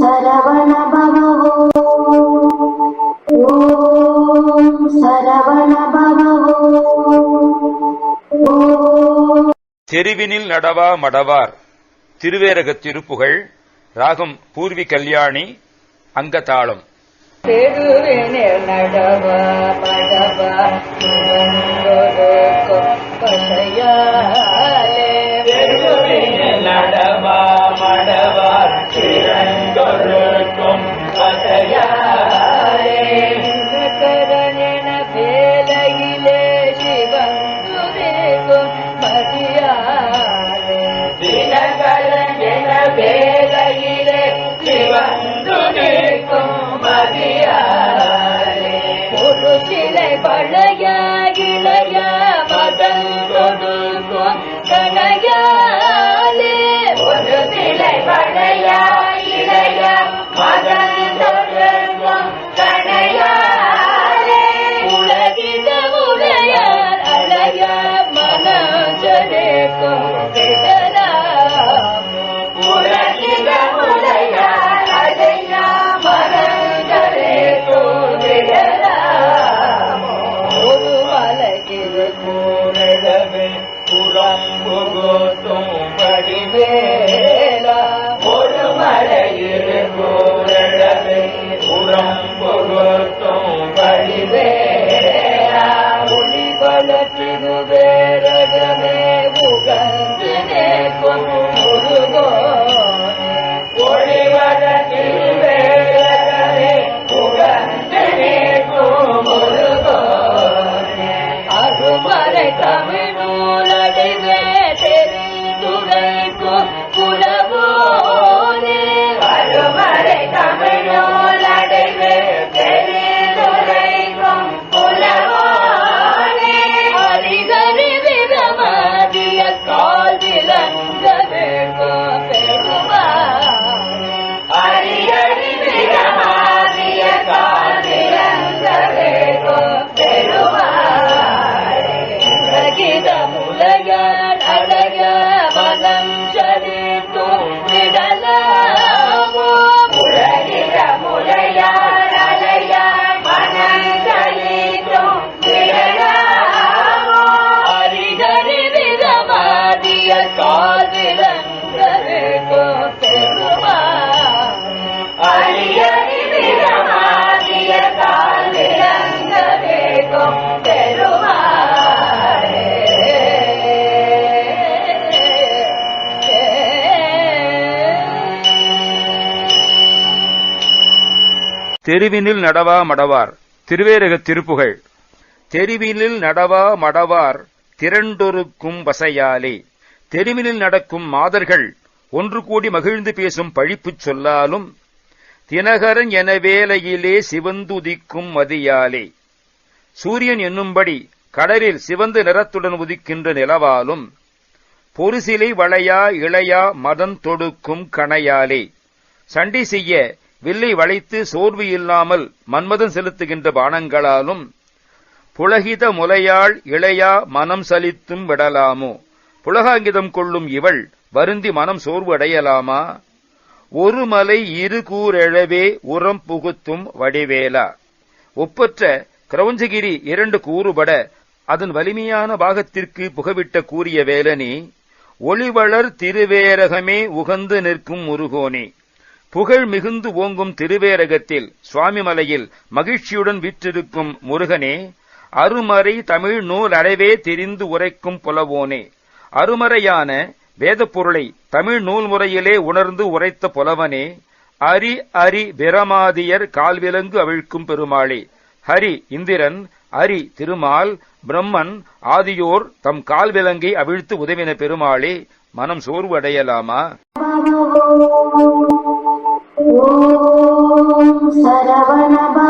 சரவண பவோ ஓம் சரவண பவோ தெருவினில் நடவா மடவார். திருவேரகத் திருப்புகழ் ராகம் பூர்வி கல்யாணி அங்கதாளம். தெருவினில் நடவா மடவ சிவந்து நிற்கும் மதியாரே ஒரு சிலை பழைய இளைய மதம் கொடுக்கும் கணையாலே ஒரு சிலை பழைய இளைய மதன் தொழுக்கும் கணையாரே உலகித உடையார் அழக மனசரேக்கும் விடலாம் அருமறை தமிழூரடிவே தெருவினில் நடவா மடவார் திருவேரக திருப்புகழ். தெருவினில் நடவா மடவார் திரண்டொருக்கும் வசையாலே தெருவினில் நடக்கும் மாதர்கள் ஒன்று கூடி மகிழ்ந்து பேசும் பழிப்புச் சொல்லாலும் தினகரன் என வேலையிலே சிவந்துதிக்கும் மதியாலே. சூரியன் என்னும்படி கடலில் சிவந்து நிறத்துடன் உதிக்கின்ற நிலவாலும் பொருசிலை வளையா இளையா மதம் தொடுக்கும் கணையாலே. சண்டி செய்ய வில்லை வளைத்து சோர்வு இல்லாமல் மன்மதன் செலுத்துகின்ற பானங்களாலும் புலகித முலையாள் இளையா மனம் சலித்தும் விடலாமோ? புலகாங்கிதம் கொள்ளும் இவள் வருந்தி மனம் சோர்வு அடையலாமா ஒரு மலை இரு கூரெழவே உரம் புகுத்தும் வடிவேலா. ஒப்பற்ற கிரௌஞ்சகிரி இரண்டு கூறுபட அதன் வலிமையான பாகத்திற்கு புகவிட்ட கூறிய வேலனே ஒளிவளர் திருவேரகமே உகந்து நிற்கும் முருகோனே. புகழ் மிகுந்து ஓங்கும் திருவேரகத்தில் சுவாமிமலையில் மகிழ்ச்சியுடன் விற்றிருக்கும் முருகனே அருமறை தமிழ் நூல் அடைவே தெரிந்து உரைக்கும் புலவோனே. அருமறையான வேத பொருளை தமிழ் நூல் முறையிலே உணர்ந்து உரைத்த புலவனே அரி அரி பிரமாதியர் கால்விலங்கு அவிழ்க்கும் பெருமாளே. ஹரி இந்திரன் அரி திருமால் பிரம்மன் ஆதியோர் தம் கால்விலங்கை அவிழ்த்து உதவின பெருமாளே மனம் சோர்வு அடையலாமா சரவணப